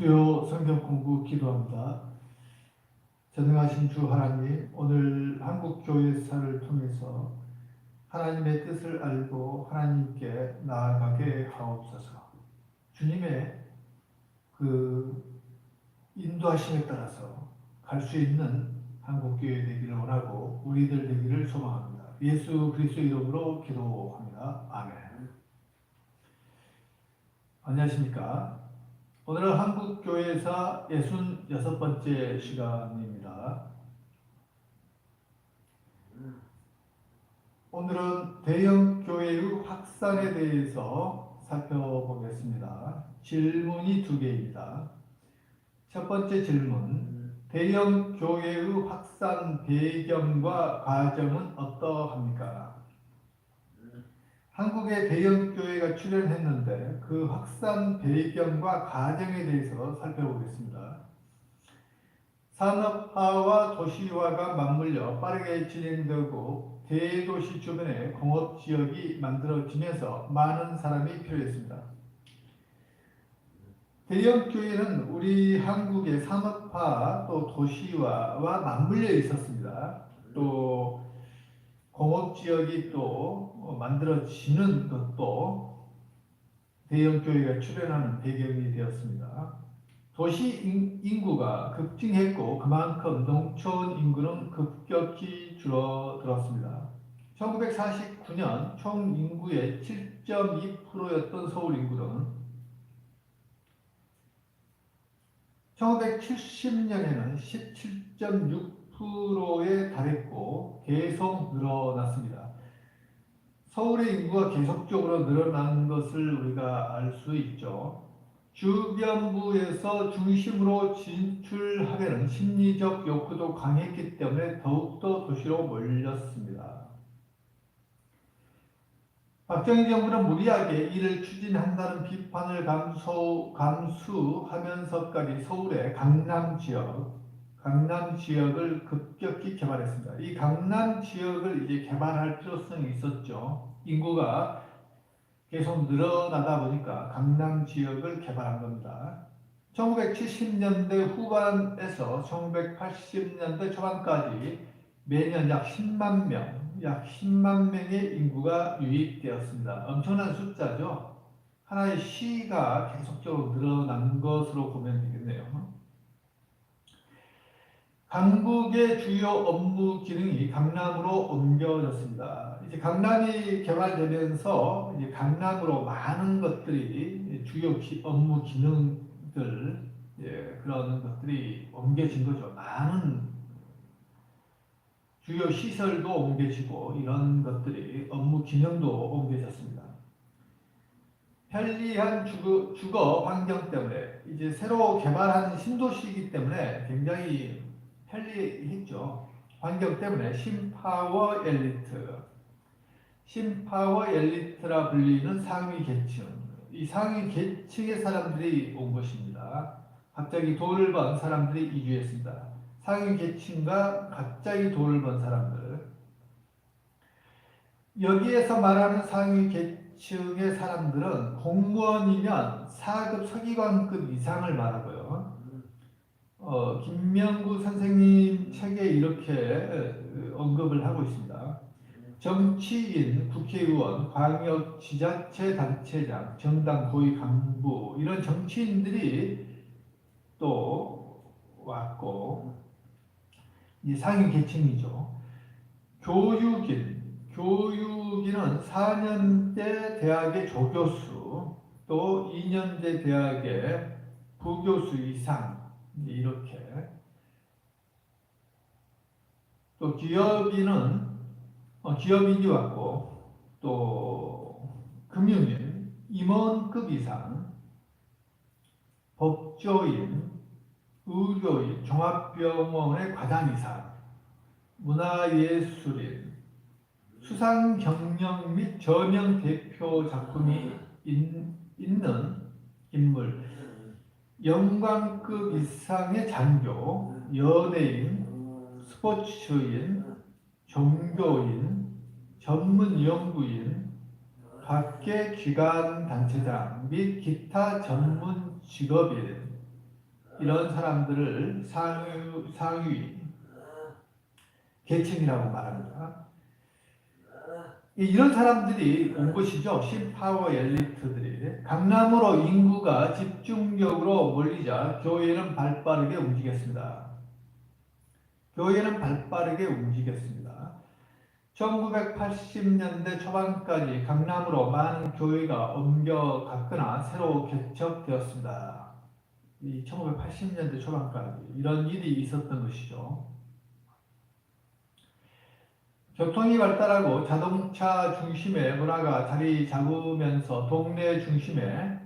수요 성경 공부 기도합니다. 전능하신 주 하나님, 오늘 한국 교회사를 통해서 하나님의 뜻을 알고 하나님께 나아가게 하옵소서. 주님의 그 인도하심에 따라서 갈 수 있는 한국 교회 되기를 원하고 우리들 되기를 소망합니다. 예수 그리스도 이름으로 기도합니다. 아멘. 안녕하십니까? 오늘은 한국교회사 66번째 시간입니다. 오늘은 대형교회의 확산에 대해서 살펴보겠습니다. 질문이 두 개입니다. 첫 번째 질문, 대형교회의 확산 배경과 과정은 어떠합니까? 한국의 대형 교회가 출연했는데 그 확산 배경과 과정에 대해서 살펴보겠습니다. 산업화와 도시화가 맞물려 빠르게 진행되고 대도시 주변에 공업 지역이 만들어지면서 많은 사람이 필요했습니다. 대형 교회는 우리 한국의 산업화 또 도시화와 맞물려 있었습니다. 또 공업 지역이 또 만들어지는 것도 대형 교회가 출현하는 배경이 되었습니다. 도시 인구가 급증했고 그만큼 농촌 인구는 급격히 줄어들었습니다. 1949년 총 인구의 7.2%였던 서울 인구는 1970년에는 17.6%에 달했고 계속 늘어났습니다. 서울의 인구가 계속적으로 늘어나는 것을 우리가 알 수 있죠. 주변부에서 중심으로 진출하려는 심리적 욕구도 강했기 때문에 더욱더 도시로 몰렸습니다. 박정희 정부는 무리하게 이를 추진한다는 비판을 감수, 감수하면서까지 서울의 강남 지역, 강남 지역을 급격히 개발했습니다. 이 강남 지역을 이제 개발할 필요성이 있었죠. 인구가 계속 늘어나다 보니까 강남 지역을 개발한 겁니다. 1970년대 후반에서 1980년대 초반까지 매년 약 10만 명, 약 10만 명의 인구가 유입되었습니다. 엄청난 숫자죠. 하나의 시가 계속적으로 늘어난 것으로 보면 되겠네요. 강북의 주요 업무 기능이 강남으로 옮겨졌습니다. 이제 강남이 개발되면서 이제 강남으로 많은 것들이 주요 기, 업무 기능들 예, 그런 것들이 옮겨진 거죠. 많은 주요 시설도 옮겨지고 이런 것들이 업무 기능도 옮겨졌습니다. 편리한 주거, 주거 환경 때문에 이제 새로 개발한 신도시이기 때문에 굉장히 편리했죠. 환경 때문에 심파워 엘리트, 심파워 엘리트라 불리는 상위 계층, 이 상위 계층의 사람들이 온 것입니다. 갑자기 돈을 번 사람들이 이주했습니다. 상위 계층과 갑자기 돈을 번 사람들. 여기에서 말하는 상위 계층의 사람들은 공무원이면 4급 서기관급 이상을 말하고요. 어, 김명구 선생님 책에 이렇게 언급을 하고 있습니다. 정치인, 국회의원, 광역 지자체 단체장, 정당 고위 간부 이런 정치인들이 또 왔고 이 상위 계층이죠. 교육인, 교육인은 4년제 대학의 조교수, 또 2년제 대학의 부교수 이상 이렇게. 또 기업인은 어, 기업인이 왔고 또 금융인 임원급 이상 법조인 의료인 종합병원의 과장 이상 문화예술인 수상 경영 및 저명 대표 작품이 있는 인물 영광급 이상의 장교, 연예인, 스포츠인, 종교인, 전문 연구인, 각계 기관 단체장 및 기타 전문 직업인, 이런 사람들을 상위, 상위 계층이라고 말합니다. 이- 이런 사람들이 온 것이죠. 신파워 엘리트들이. 강남으로 인구가 집중적으로 몰리자 교회는 발빠르게 움직였습니다. 교회는 발빠르게 움직였습니다. 1980년대 초반까지 강남으로 많은 교회가 옮겨갔거나 새로 개척되었습니다. 이 1980년대 초반까지 이런 일이 있었던 것이죠. 교통이 발달하고 자동차 중심의 문화가 자리 잡으면서 동네 중심에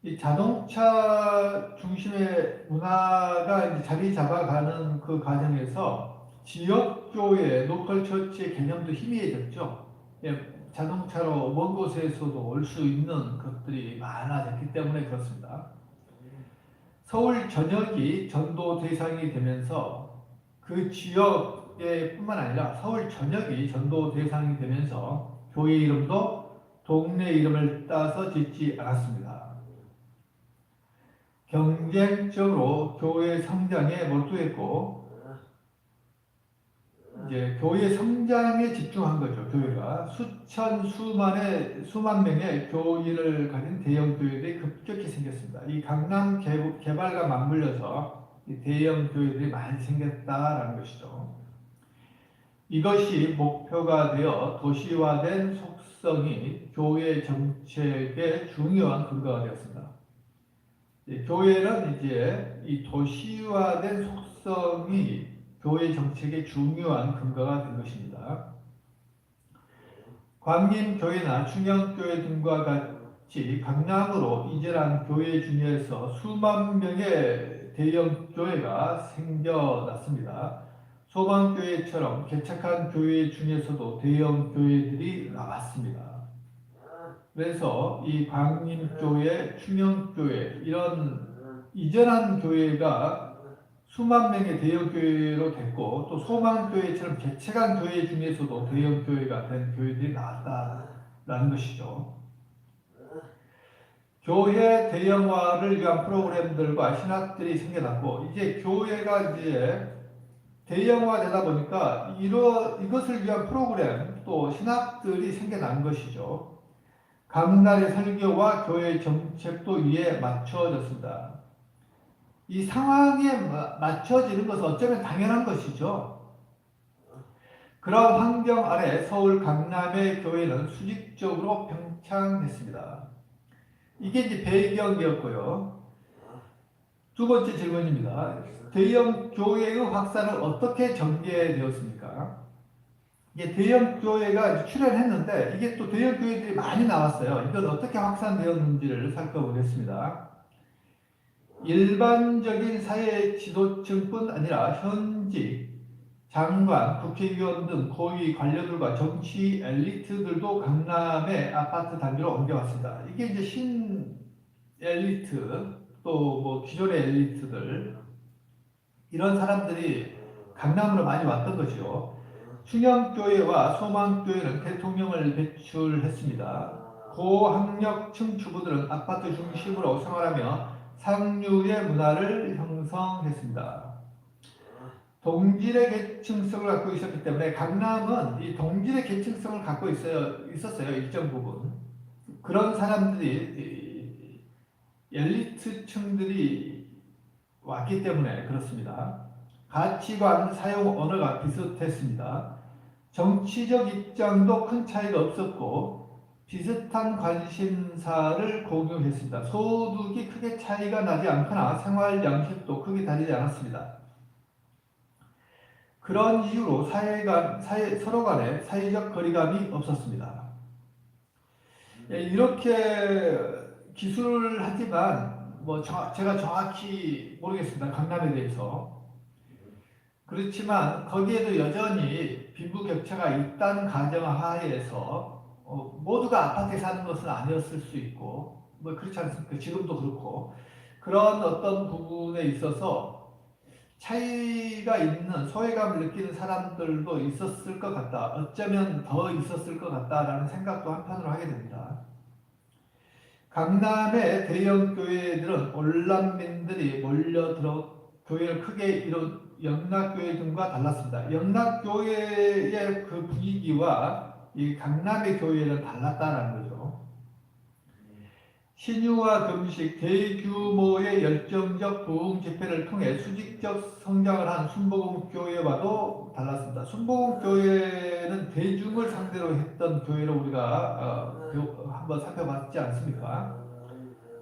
이 자동차 중심의 문화가 자리 잡아가는 그 과정에서 지역 교회, 로컬 처치의 개념도 희미해졌죠. 예, 자동차로 먼 곳에서도 올 수 있는 것들이 많아졌기 때문에 그렇습니다. 서울 전역이 전도 대상이 되면서 그 지역 에 뿐만 아니라 서울 전역이 전도 대상이 되면서 교회 이름도 동네 이름을 따서 짓지 않았습니다. 경쟁적으로 교회 성장에 몰두했고 이제 교회 성장에 집중한 거죠. 교회가 수천 수만의 수만 명의 교인을 가진 대형 교회들이 급격히 생겼습니다. 이 강남 개, 개발과 맞물려서 이 대형 교회들이 많이 생겼다라는 것이죠. 이것이 목표가 되어 도시화된 속성이 교회 정책의 중요한 근거가 되었습니다. 이 교회는 이제 이 도시화된 속성이 교회 정책의 중요한 근거가 된 것입니다. 광림교회나 충영교회 등과 같이 강남으로 이전한 교회 중에서 수만 명의 대형 교회가 생겨났습니다. 소방교회처럼 개척한 교회 중에서도 대형 교회들이 나왔습니다. 그래서 이 광림교회, 충영교회 이런 이전한 교회가 수만 명의 대형 교회로 됐고 또 소망교회처럼 개척한 교회 중에서도 대형 교회가 된 교회들이 나왔다라는 것이죠. 교회 대형화를 위한 프로그램들과 신학들이 생겨났고 이제 교회가 이제 대형화되다 보니까 이러, 이것을 위한 프로그램 또 신학들이 생겨난 것이죠. 강단의 설교와 교회 정책도 이에 맞춰졌습니다. 이 상황에 마- 맞춰지는 것은 어쩌면 당연한 것이죠. 그런 환경 아래 서울 강남의 교회는 수직적으로 평창했습니다. 이게 이제 배경이었고요. 두 번째 질문입니다. 대형 교회의 확산은 어떻게 전개되었습니까? 이게 대형 교회가 출현했는데 이게 또 대형 교회들이 많이 나왔어요. 이건 어떻게 확산되었는지를 살펴보겠습니다. 일반적인 사회 지도층뿐 아니라 현직 장관, 국회의원 등 고위 관료들과 정치 엘리트들도 강남의 아파트 단지로 옮겨왔습니다. 이게 이제 신 엘리트 또 뭐 기존의 엘리트들 이런 사람들이 강남으로 많이 왔던 거죠. 충영교회와 소망교회는 대통령을 배출했습니다. 고학력층 주부들은 아파트 중심으로 생활하며 상류의 문화를 형성했습니다. 동질의 계층성을 갖고 있었기 때문에 강남은 이 동질의 계층성을 갖고 있어요, 있었어요 일정 부분. 그런 사람들이 이 엘리트층들이 왔기 때문에 그렇습니다. 가치관 사용 언어가 비슷했습니다. 정치적 입장도 큰 차이가 없었고 비슷한 관심사를 공유했습니다. 소득이 크게 차이가 나지 않거나 생활 양식도 크게 다르지 않았습니다. 그런 이유로 사회간, 사회, 서로 간에 사회적 거리감이 없었습니다. 예, 이렇게 기술을 하지만 뭐 저- 제가 정확히 모르겠습니다. 강남에 대해서. 그렇지만 거기에도 여전히 빈부격차가 있다는 가정 하에서 어, 모두가 아파트에 사는 것은 아니었을 수 있고 뭐 그렇지 않습니까? 지금도 그렇고 그런 어떤 부분에 있어서 차이가 있는 소외감을 느끼는 사람들도 있었을 것 같다. 어쩌면 더 있었을 것 같다라는 생각도 한편으로 하게 됩니다. 강남의 대형 교회들은 올란민들이 몰려들어 교회를 크게 이룬 영락교회 등과 달랐습니다. 영락교회의 그 분위기와 이 강남의 교회는 달랐다는 거죠. 신유와 금식, 대규모의 열정적 부흥 집회를 통해 수직적 성장을 한 순복음 교회와도 달랐습니다. 순복음 교회는 대중을 상대로 했던 교회로 우리가 어, 교- 한번 살펴봤지 않습니까?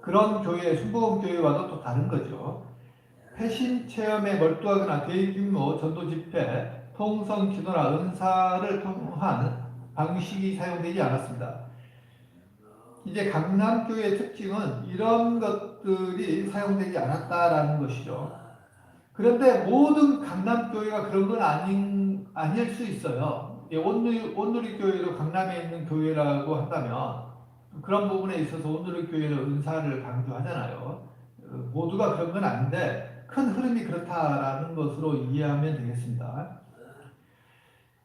그런 교회, 순복음 교회와도 또 다른 거죠. 패신 체험에 몰두하거나 대규모 전도 집회, 통성 기도나 은사를 통한 방식이 사용되지 않았습니다. 이제 강남교회의 특징은 이런 것들이 사용되지 않았다라는 것이죠. 그런데 모든 강남교회가 그런 건 아닌, 아닐 수 있어요. 예, 온누리, 온누리 교회도 강남에 있는 교회라고 한다면 그런 부분에 있어서 온누리 교회는 은사를 강조하잖아요. 어, 모두가 그런 건 아닌데 큰 흐름이 그렇다라는 것으로 이해하면 되겠습니다.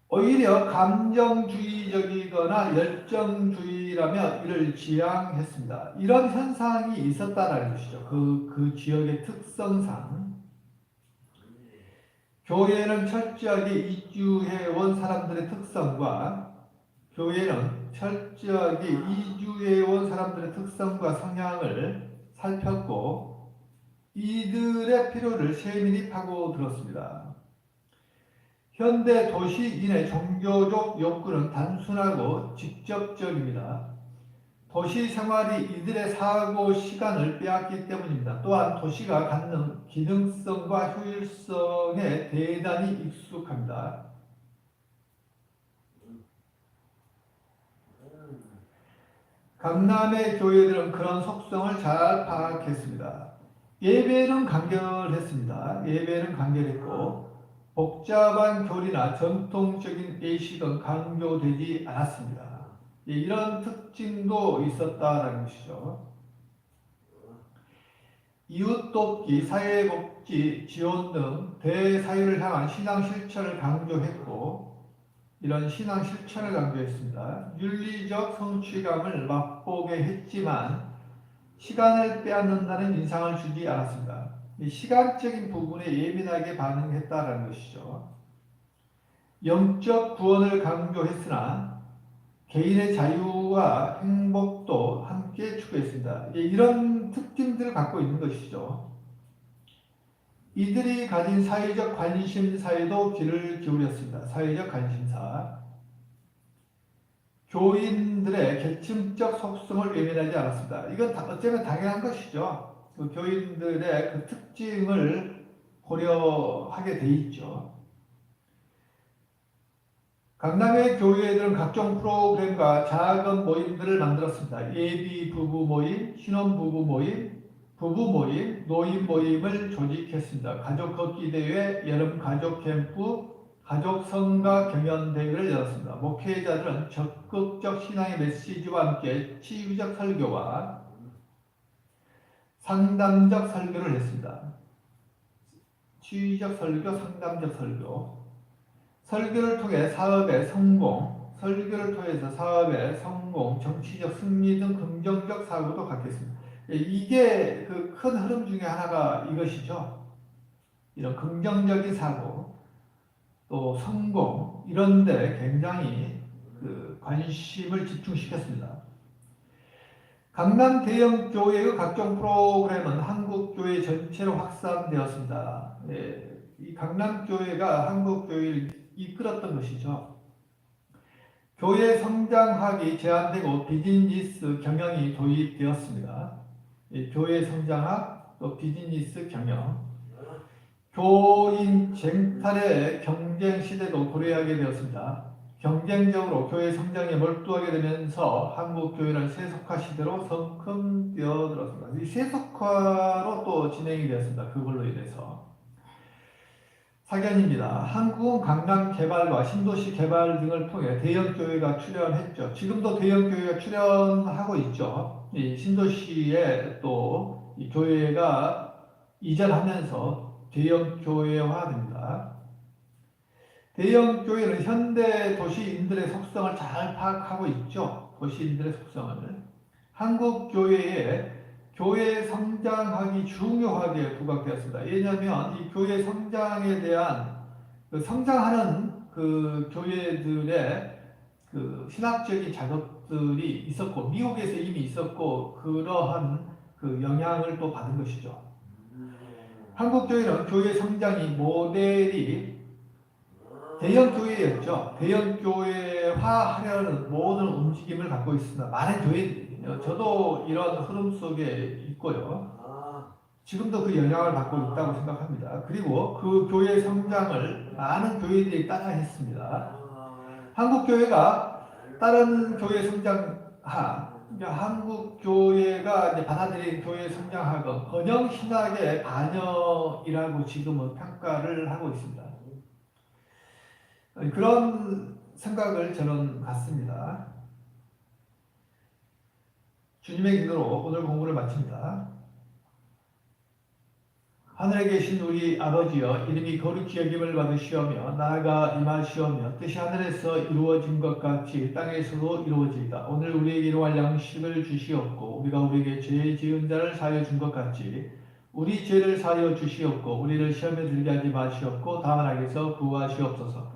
오히려 감정주의적이거나 열정주의라면 이를 지향했습니다. 이런 현상이 있었다라는 것이죠. 그, 그 지역의 특성상. 교회는 철저하게 이주해온 사람들의 특성과 교회는 철저하게 이주해온 사람들의 특성과 성향을 살폈고 이들의 필요를 세밀히 파고들었습니다. 현대 도시인의 종교적 욕구는 단순하고 직접적입니다. 도시 생활이 이들의 사고 시간을 빼앗기 때문입니다. 또한 도시가 갖는 기능성과 효율성에 대단히 익숙합니다. 강남의 교회들은 그런 속성을 잘 파악했습니다. 예배는 간결했습니다. 예배는 간결했고 복잡한 교리나 전통적인 예식은 강조되지 않았습니다. 예, 이런 특징도 있었다라는 것이죠. 이웃 돕기, 사회복지, 지원 등 대사회를 향한 신앙 실천을 강조했고 이런 신앙 실천을 강조했습니다. 윤리적 성취감을 맛보게 했지만 시간을 빼앗는다는 인상을 주지 않았습니다. 이 시간적인 부분에 예민하게 반응했다라는 것이죠. 영적 구원을 강조했으나 개인의 자유와 행복도 함께 추구했습니다. 예, 이런 특징들을 갖고 있는 것이죠. 이들이 가진 사회적 관심사에도 귀를 기울였습니다. 사회적 관심사. 교인들의 계층적 속성을 외면하지 않았습니다. 이건 다- 어쩌면 당연한 것이죠. 그 교인들의 그 특징을 고려하게 돼 있죠. 강남의 교회들은 각종 프로그램과 작은 모임들을 만들었습니다. 예비 부부 모임, 신혼 부부 모임, 부부 모임, 노인 모임을 조직했습니다. 가족 걷기 대회, 여름 가족 캠프, 가족 성가 경연 대회를 열었습니다. 목회자들은 적극적 신앙의 메시지와 함께 치유적 설교와 상담적 설교를 했습니다. 치유적 설교, 상담적 설교. 설교를 통해 사업의 성공, 설교를 통해서 사업의 성공, 정치적 승리 등 긍정적 사고도 갖겠습니다. 예, 이게 그 큰 흐름 중에 하나가 이것이죠. 이런 긍정적인 사고, 또 성공, 이런데 굉장히 그 관심을 집중시켰습니다. 강남 대형 교회의 각종 프로그램은 한국 교회 전체로 확산되었습니다. 예, 이 강남 교회가 한국 교회를 이끌었던 것이죠. 교회 성장학이 제한되고 비즈니스 경영이 도입되었습니다. 예, 교회 성장학 또 비즈니스 경영 교인 쟁탈의 경쟁 시대도 고려하게 되었습니다. 경쟁적으로 교회 성장에 몰두하게 되면서 한국 교회는 세속화 시대로 성큼 뛰어들었습니다. 이 세속화로 또 진행이 되었습니다. 그걸로 인해서. 사견입니다. 한국은 강남 개발과 신도시 개발 등을 통해 대형 교회가 출연했죠. 지금도 대형 교회가 출연하고 있죠. 이 신도시에 또 이 교회가 이전하면서 대형 교회화됩니다. 대형 교회는 현대 도시인들의 속성을 잘 파악하고 있죠. 도시인들의 속성을. 한국 교회에 교회 성장하기 중요하게 부각되었습니다. 왜냐하면 이 교회 성장에 대한 그 성장하는 그 교회들의 그 신학적인 작업들이 있었고 미국에서 이미 있었고 그러한 그 영향을 또 받은 것이죠. 한국 교회는 교회 성장이 모델이 대형 교회였죠. 대형 교회화 하려는 모든 움직임을 갖고 있습니다. 많은 교회들이요. 저도 이런 흐름 속에 있고요. 지금도 그 영향을 받고 있다고 생각합니다. 그리고 그 교회 성장을 많은 교회들이 따라했습니다. 한국 교회가 다른 교회 성장하, 그러니까 한국 교회가 이제 받아들인 교회 성장학은 번영 신학의 반영이라고 지금은 평가를 하고 있습니다. 그런 생각을 저는 갖습니다. 주님의 기도로 오늘 공부를 마칩니다. 하늘에 계신 우리 아버지여 이름이 거룩히 여김을 받으시오며 나라가 임하시오며 뜻이 하늘에서 이루어진 것 같이 땅에서도 이루어지이다. 오늘 우리에게 일용할 양식을 주시옵고 우리가 우리에게 죄 지은 자를 사하여 준 것 같이 우리 죄를 사하여 주시옵고 우리를 시험에 들게 하지 마시옵고 다만 악에서 구하시옵소서.